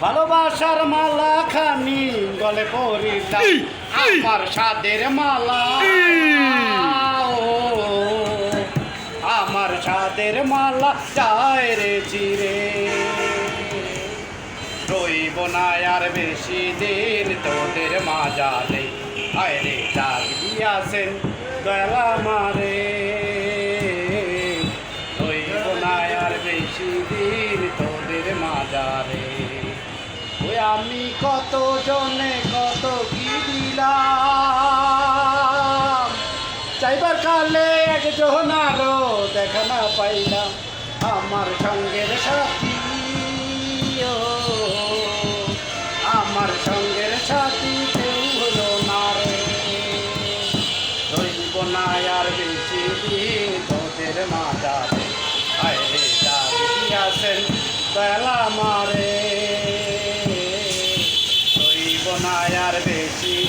ভালোবাসার মালা খানি গলে পরিলাম আমার সাদের মালা। ও, আমার সাদের মালা যায় রে চিরে। রইব না আর বেশি দিন তোদের মাজালে আয় রে ডাক দিয়াছেন বেলা মারে। রইব না আর বেশি দিন তোদের মাজারে আমি কত জনে কত কি দিলাম? চাইবার কালে একজন আরও দেখা না পাইলাম। আমার সঙ্গের সাথী আমার সঙ্গের সাথী কেউ হলো না রে। রইব না আর বেশি দিন তোদের মাজারে আয় রে আসেন বেলা মারে না বেশি।